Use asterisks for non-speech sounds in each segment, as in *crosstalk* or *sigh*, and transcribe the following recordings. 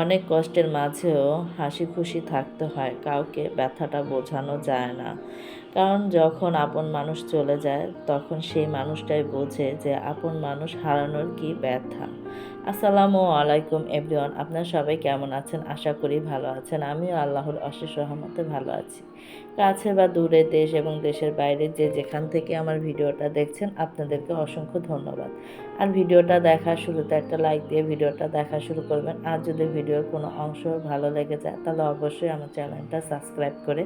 অনেক কষ্টের মাঝেও হাসি খুশি থাকতে হয়, কাউকে ব্যথাটা বোঝানো যায় না। কারণ যখন আপন মানুষ চলে যায়, তখন সেই মানুষটাই বোঝে যে আপন মানুষ হারানোর কি ব্যথা। আসসালামু আলাইকুম এভরিওয়ান, আপনারা সবাই কেমন আছেন? আশা করি ভালো আছেন। আমিও আল্লাহর অশেষ রহমতে ভালো আছি। কাছে বা দূরে দেশ এবং দেশের বাইরে যে যেখান থেকে আমার ভিডিওটা দেখছেন, আপনাদেরকে অসংখ্য ধন্যবাদ। আর ভিডিওটা দেখা শুরুতে একটা লাইক দিয়ে ভিডিওটা দেখা শুরু করবেন। আর যদি ভিডিওর কোনো অংশ ভালো লেগে যায়, তাহলে অবশ্যই আমার চ্যানেলটা সাবস্ক্রাইব করে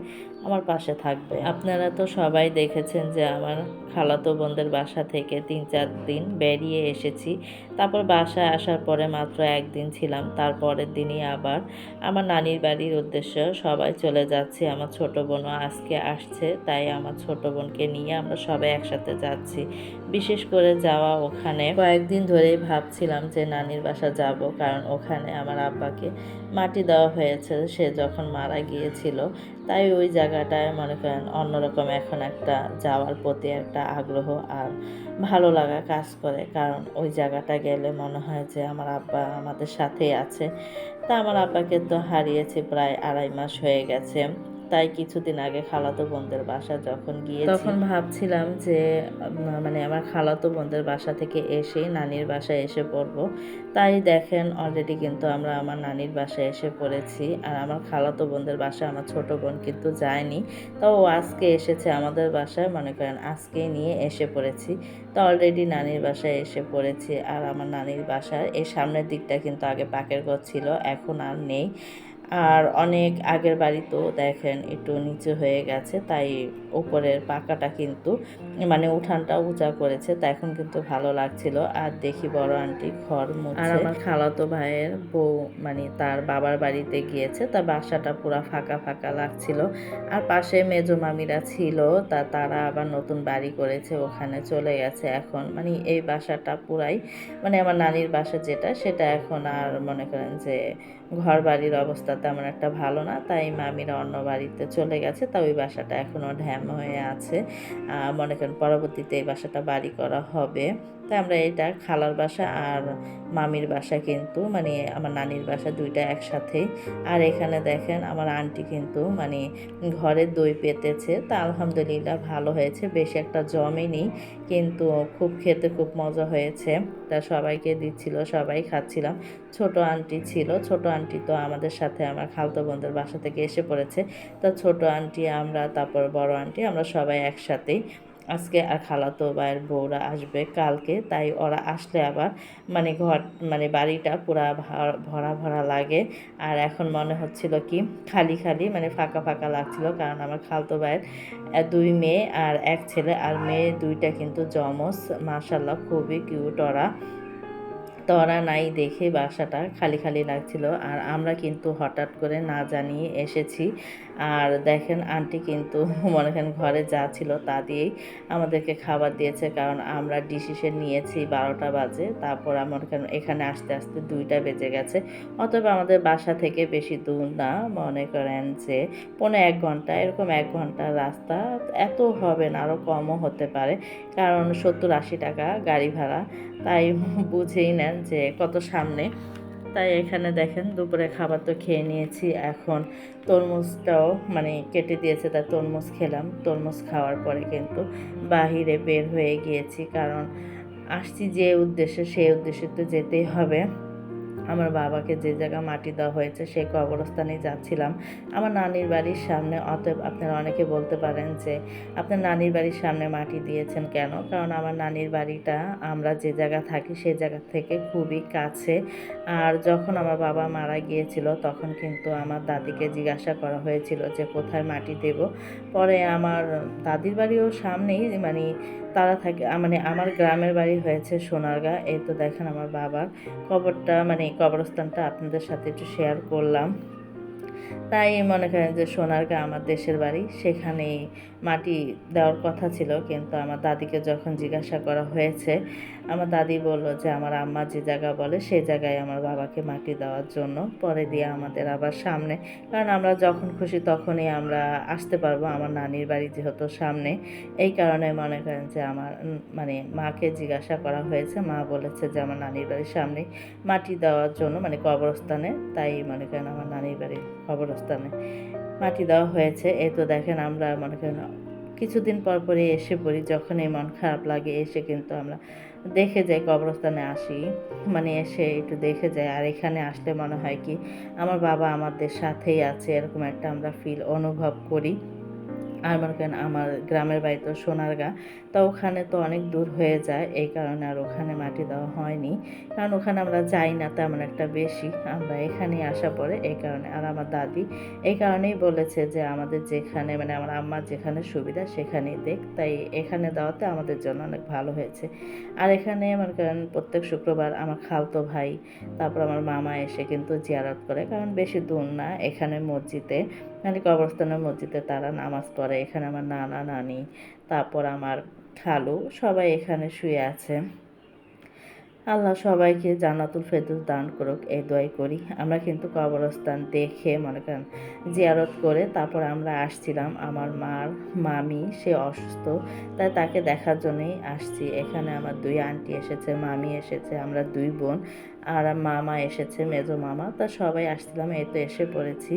আমার পাশে থাকবে। আপনারা তো সবাই দেখেছেন যে আমার খালাতো বোনদের বাসা থেকে তিন চার দিন বেরিয়ে এসেছি। তারপর বাসায় আসার পরে মাত্র একদিন ছিলাম তারপরের দিনই আবার আমার নানির বাড়ির উদ্দেশ্যে সবাই চলে যাচ্ছি, আমার ছোট বোনও আজকে আসছে, তাই আমার ছোট বোনকে নিয়ে আমরা সবাই একসাথে যাচ্ছি। বিশেষ করে যাওয়া ওখানে কয়েকদিন ধরেই ভাবছিলাম যে নানির বাসা যাব, কারণ ওখানে আমার আব্বাকে মাটি দেওয়া হয়েছে, সে যখন মারা গিয়েছিল, তাই ওই জায়গাটায় মনে করেন অন্যরকম এখন একটা যাওয়ার প্রতি একটা আগ্রহ আর ভালো লাগা কাজ করে। কারণ ওই জায়গাটা গেলে মনে হয় যে আমার আব্বা আমাদের সাথেই আছে। তা আমার আব্বাকে তো হারিয়েছি প্রায় আড়াই মাস হয়ে গেছে। তাই কিছুদিন আগে খালাতো বোনদের বাসা যখন গিয়ে তখন ভাবছিলাম যে মানে আমার খালাতো বোনদের বাসা থেকে এসেই নানির বাসায় এসে পড়ব। তাই দেখেন অলরেডি কিন্তু আমরা আমার নানির বাসায় এসে পড়েছি। আর আমার খালাতো বোনদের বাসায় আমার ছোট বোন কিন্তু যায়নি। তো ও আজকে এসেছে আমাদের বাসায়, মনে করেন আজকেই নিয়ে এসে পড়েছি। তো অলরেডি নানির বাসায় এসে পড়েছি। আর আমার নানির বাসার এই সামনের দিকটা কিন্তু আগে পাকের ঘর ছিল, এখন আর নেই। আর অনেক আগের বাড়ি তো দেখেন একটু নিচু হয়ে গেছে, তাই উপরের পাকাটা কিন্তু মানে উঠানটা উঁচা করেছে, তা এখন কিন্তু ভালো লাগছিল। আর দেখি বড় আন্টি ঘর আর আমার খালাতো ভাইয়ের বউ মানে তার বাবার বাড়িতে গিয়েছে তার বাসাটা পুরা ফাঁকা ফাঁকা লাগছিল। আর পাশে মেজো মামিরা ছিল, তা তারা আবার নতুন বাড়ি করেছে, ওখানে চলে গেছে এখন। মানে এই বাসাটা পুরাই মানে আমার নানির বাসা যেটা, সেটা এখন আর মনে করেন যে ঘর বাড়ির অবস্থা তেমন একটা ভালো না। তাই মামিরা অন্য বাড়িতে চলে গেছে। তা ওই বাসাটা এখনও ঢ্যাম হয়ে আছে। মনে করেন পরবর্তীতে এই বাসাটা বাড়ি করা হবে। তাই আমরা এটা খালার বাসা আর মামির বাসা কিন্তু মানে আমার নানির বাসা দুইটা একসাথেই আর এখানে দেখেন আমার আন্টি কিন্তু মানে ঘরে দই পেতেছে। তা আলহামদুলিল্লাহ ভালো হয়েছে, বেশি একটা জমেনি, কিন্তু খুব খেতে খুব মজা হয়েছে। তা সবাইকে দিচ্ছিল, সবাই খাচ্ছিলাম। ছোট আন্টি ছিল, ছোট আন্টি তো আমাদের সাথে আমার খালতো বোনদের বাসা থেকে এসে পড়েছে। তা ছোট আন্টি, আমরা, তারপর বড় আন্টি, আমরা সবাই একসাথেই আজকে আর খালাতো ভাইয়ের বউরা আসবে কালকে, তাই ওরা আসলে আবার মানে ঘর মানে বাড়িটা পুরা ভরা ভরা লাগে। আর এখন মনে হচ্ছিল কি, খালি খালি মানে ফাঁকা ফাঁকা লাগছিল, কারণ আমার খালতো ভাইয়ের দুই মেয়ে আর এক ছেলে। আর মেয়ে দুইটা কিন্তু জমস মাসাল্লাহ খুবই কিউট ওরা। তো ওরা নাই দেখে বাসাটা খালি খালি লাগছিল। আর আমরা কিন্তু হঠাৎ করে না জানিয়ে এসেছি। আর দেখেন আন্টি কিন্তু মনে করেন ঘরে যা ছিল তা দিয়েই আমাদেরকে খাবার দিয়েছে। কারণ আমরা ডিসিশন নিয়েছি বারোটা বাজে। তারপর আমার এখানে- এখানে আসতে আসতে দুইটা বেজে গেছে। অতএব আমাদের বাসা থেকে বেশি দূর না। মনে করেন যে পনেরো এক ঘণ্টা, এরকম এক ঘণ্টা রাস্তা এত হবে না আরও কমও হতে পারে। কারণ সত্তর আশি টাকা গাড়ি ভাড়া। তাই বুঝেই নেন যে কত সামনে। তাই এখানে দেখেন দুপুরে খাবার তো খেয়ে নিয়েছি। এখন তরমুজটাও মানে কেটে দিয়েছে তাই তরমুজ খেলাম। তরমুজ খাওয়ার পরে কিন্তু বাহিরে বের হয়ে গিয়েছি। কারণ আসছি যে উদ্দেশ্যে, সেই উদ্দেশ্যে তো যেতেই হবে। আমার বাবাকে যে জায়গা মাটি দেওয়া হয়েছে, সেই কবরস্থানে যাচ্ছিলাম। আমার নানির বাড়ির সামনে, অতএব আপনারা অনেকে বলতে পারেন যে, আপনার নানির বাড়ির সামনে মাটি দিয়েছেন কেন? কারণ আমার নানির বাড়িটা, আমরা যে জায়গা থাকি, সেই জায়গা থেকে খুবই কাছে। আর যখন আমার বাবা মারা গিয়েছিল, তখন কিন্তু আমার দাদিকে জিজ্ঞাসা করা হয়েছিল যে, কোথায় মাটি দেব? পরে আমার দাদির বাড়িও সামনেই মানে তারা থাকে মানে আমার গ্রামের বাড়ি হয়েছে সোনারগা। এই তো দেখেন আমার বাবার। কবরটা মানে কবরস্থানটা আপনাদের সাথে একটু শেয়ার করলাম। তাই মনে করেন যে সোনারগাঁ আমার দেশের বাড়ি। সেখানে মাটি দেওয়ার কথা ছিল, কিন্তু আমার দাদিকে যখন জিজ্ঞাসা করা হয়েছে, আমার দাদি বলল যে আমার আম্মা যে জায়গা বলে সেই জায়গায় আমার বাবাকে মাটি দেওয়ার জন্য, পরে দিয়ে আমাদের আবার সামনে। কারণ আমরা যখন খুশি তখনই আমরা আসতে পারব, আমার নানির বাড়ি যেহেতু সামনে। এই কারণে মনে করেন যে আমার মানে মাকে জিজ্ঞাসা করা হয়েছে। মা বলেছে যে আমার নানির বাড়ির সামনে মাটি দেওয়ার জন্য মানে কবরস্থানে। তাই মনে করেন আমার নানির বাড়ির কবরস্থানে মাটি দেওয়া হয়েছে। এই তো দেখেন আমরা মনে করেন কিছুদিন পর পরে এসে পড়ি, যখন এই মন খারাপ লাগে এসে কিন্তু আমরা দেখে যাই, কবরস্থানে আসি। মানে এসে একটু দেখে যাই। আর এখানে আসলে মনে হয় কি, আমার বাবা আমাদের সাথেই আছে এরকম একটা আমরা ফিল অনুভব করি। আর মনে করেন আমার গ্রামের বাড়ি তো সোনারগাঁ তা ওখানে তো অনেক দূর হয়ে যায়, এই কারণে আর ওখানে মাটি দেওয়া হয়নি। কারণ ওখানে আমরা যাই না তেমন একটা বেশি, আমরা এখানেই আসা পড়ে, এই কারণে। আর আমার দাদি এই কারণেই বলেছে যে আমাদের যেখানে মানে আমার আম্মার যেখানে সুবিধা সেখানেই দেখ, তাই এখানে দেওয়াতে আমাদের জন্য অনেক ভালো হয়েছে। আর এখানে আমার কারণ প্রত্যেক শুক্রবার আমার খালতো ভাই, তারপর আমার মামা এসে কিন্তু জিয়ারত করে, কারণ বেশি দূর না, এখানে মসজিদে মানে কবরস্থানের মসজিদে তারা নামাজ পড়ে, এখানে আমার নানা, নানি, তারপর আমার খালু, সবাই এখানে শুয়ে আছে। আল্লাহ সবাইকে জান্নাতুল ফেরদৌস দান করুক, এই দোয়াই করি। আমরা কিন্তু কবরস্থান দেখে, মনে করেন, জিয়ারত করে তারপর আমরা আসছিলাম। আমার মার মামি, সে অসুস্থ, তাই তাকে দেখার জন্যই আসছি। এখানে আমার দুই আন্টি এসেছে, মামি এসেছে, আমরা দুই বোন, আর মামা এসেছে, মেজো মামা, তা সবাই আসছিলাম, এই তো এসে পড়েছি।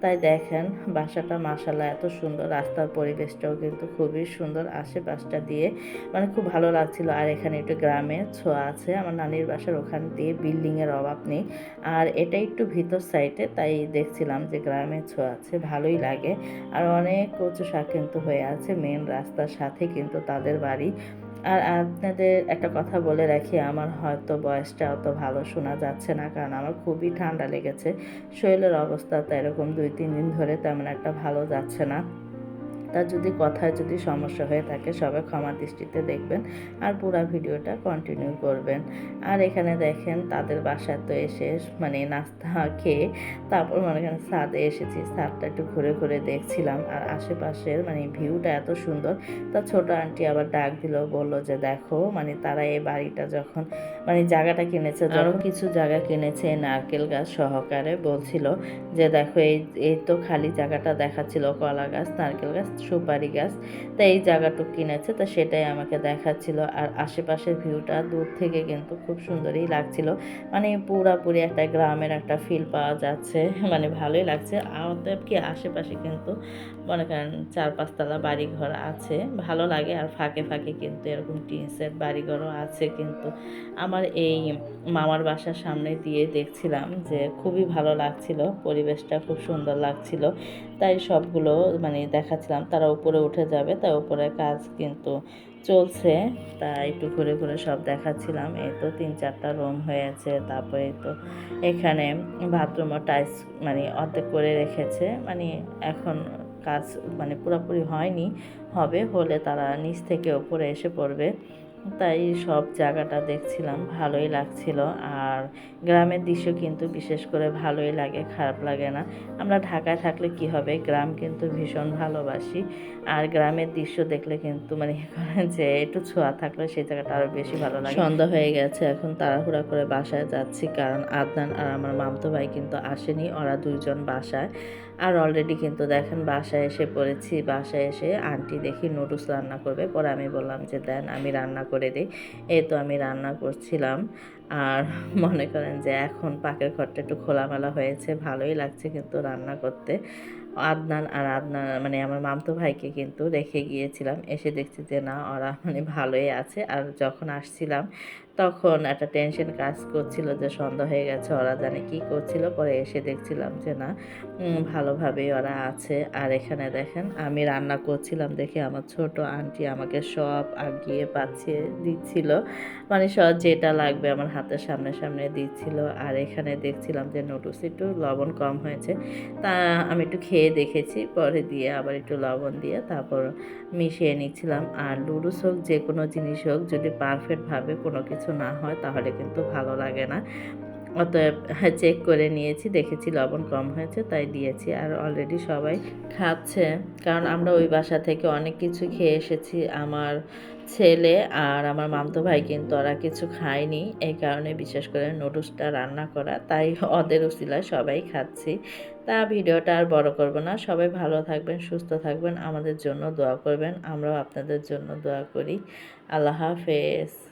তাই দেখেন, বাসাটা মাসাল্লাহ এত সুন্দর। রাস্তার পরিবেশটাও কিন্তু খুবই সুন্দর আশেপাশটা দিয়ে। মানে খুব ভালো লাগছিল। আর এখানে একটু গ্রামের ছোঁয়া আছে। আমার নানির বাসার ওখান দিয়ে বিল্ডিংয়ের অভাব নেই। আর এটা একটু ভিতর সাইডে, তাই দেখছিলাম যে গ্রামের ছোঁয়া আছে, ভালোই লাগে। আর অনেক কচু শাক কিন্তু হয়ে আছে। মেন রাস্তার সাথে কিন্তু তাদের বাড়ি। আর আপনাদের একটা কথা বলে রাখি, আমার হয়তো বয়সটা অত ভালো শোনা যাচ্ছে না, কারণ আমার খুবই ঠান্ডা লেগেছে। শরীরের অবস্থা তো এরকম দুই, তিন দিন ধরে তেমন একটা ভালো যাচ্ছে না। তার যদি কথায় যদি সমস্যা হয়ে থাকে সবাই ক্ষমা দৃষ্টিতে দেখবেন আর পুরো ভিডিওটা কন্টিনিউ করবেন। আর এখানে দেখেন তাদের বাসায় তো এসে মানে নাস্তা *laughs* খেয়ে তারপর মনে করেন ছাদে এসেছি ছাদটা একটু ঘুরে ঘুরে দেখছিলাম। আর আশেপাশের মানে ভিউটা এত সুন্দর তা ছোট আন্টি আবার ডাক দিল বলল যে দেখো মানে তারা এই বাড়িটা যখন মানে জায়গাটা কিনেছে আরও কিছু জায়গা কিনেছে নারকেল গাছ সহকারে বলছিল যে দেখো এই এই তো খালি জায়গাটা দেখাচ্ছিল কলা গাছ নারকেল গাছ সুপারি গাছ। তা এই জায়গাটুকু কিনেছে, তা সেটাই আমাকে দেখাচ্ছিল। আর আশেপাশের ভিউটা দূর থেকে কিন্তু খুব সুন্দরই লাগছিল। মানে পুরাপুরি একটা গ্রামের একটা ফিল পাওয়া যাচ্ছে। মানে ভালোই লাগছে। অতএব কি আশেপাশে কিন্তু মনে করেন চার পাঁচতলা বাড়িঘর আছে, ভালো লাগে আর ফাঁকে ফাঁকে কিন্তু এরকম টিন সেট বাড়িঘরও আছে কিন্তু আমার এই মামার বাসার সামনে দিয়ে দেখছিলাম যে খুবই ভালো লাগছিল, পরিবেশটা খুব সুন্দর লাগছিল। তাই সবগুলো মানে দেখাচ্ছিলাম, তারা উপরে উঠে যাবে, তাই উপরে কাজ কিন্তু চলছে। তা একটু ঘুরে ঘুরে সব দেখাচ্ছিলাম, এই তো তিন চারটা রুম হয়েছে, তারপরে তো এখানে বাথরুমও টাইলস মানে অর্ধেক করে রেখেছে মানে এখন কাজ মানে পুরোপুরি হয়নি, হবে হলে তারা নিচ থেকে ওপরে এসে পড়বে। তাই সব জায়গাটা দেখছিলাম, ভালোই লাগছিল। আর গ্রামের দৃশ্য কিন্তু বিশেষ করে ভালোই লাগে, খারাপ লাগে না। আমরা ঢাকায় থাকলে কি হবে? গ্রাম কিন্তু ভীষণ ভালোবাসি। আর গ্রামের দৃশ্য দেখলে কিন্তু মানে করেন যে, একটু ছোঁয়া থাকলে সেই জায়গাটা আরও বেশি ভালো লাগে। সন্ধ্যা হয়ে গেছে, এখন তাড়াহুড়া করে বাসায় যাচ্ছি। কারণ আদনান আর আমার মামতো ভাই কিন্তু আসেনি, ওরা দুইজন বাসায়। আর অলরেডি কিন্তু দেখেন বাসায় এসে পড়েছি, বাসায় এসে আন্টি দেখি নুডলস রান্না করবে। পরে আমি বললাম যে, দেন আমি রান্না করে দিই। এই তো আমি রান্না করছিলাম। আর *laughs* মনে করেন যে, এখন পাকের ঘরটা একটু খোলামেলা হয়েছে, ভালোই লাগছে কিন্তু রান্না করতে। আদনান আর আদনান মানে আমার মামতো ভাইকে কিন্তু রেখে গিয়েছিলাম। এসে দেখছি যে, না, ওরা মানে ভালোই আছে। আর যখন আসছিলাম তখন একটা টেনশন কাজ করছিল যে সন্ধ্যা হয়ে গেছে, ওরা জানে কি করছিল, পরে এসে দেখছিলাম যে না ভালোভাবেই ওরা আছে। আর এখানে দেখেন, আমি রান্না করছিলাম দেখে আমার ছোট আন্টি আমাকে সব আগিয়ে পাচ্ছিয়ে দিচ্ছিল। মানে সব যেটা লাগবে আমার হাতের সামনে সামনে দিচ্ছিল। আর এখানে দেখছিলাম যে নুডলস একটু লবণ কম হয়েছে। তা আমি একটু খেয়ে দেখেছি, পরে দিয়ে আবার একটু লবণ দিয়ে তারপর মিশিয়ে নিচ্ছিলাম। আর লুডুস হোক, যে কোনো জিনিস হোক, যদি পারফেক্টভাবে কোনো কিছু না হয় তাহলে কিন্তু ভালো লাগে না। অতএব হ্যাঁ চেক করে নিয়েছি, দেখেছি লবণ কম হয়েছে, তাই দিয়েছি। আর অলরেডি সবাই খাচ্ছে। কারণ আমরা ওই বাসা থেকে অনেক কিছু খেয়ে এসেছি আমার ছেলে আর আমার মামতো ভাই কিন্তু ওরা কিছু খায়নি। এই কারণে বিশেষ করে নুডলসটা রান্না করা, তাই ওদের উসিলায় সবাই খাচ্ছি। তা ভিডিওটা আর বড় করব না। সবাই ভালো থাকবেন, সুস্থ থাকবেন, আমাদের জন্য দোয়া করবেন। আমরাও আপনাদের জন্য দোয়া করি। আল্লাহ হাফেজ।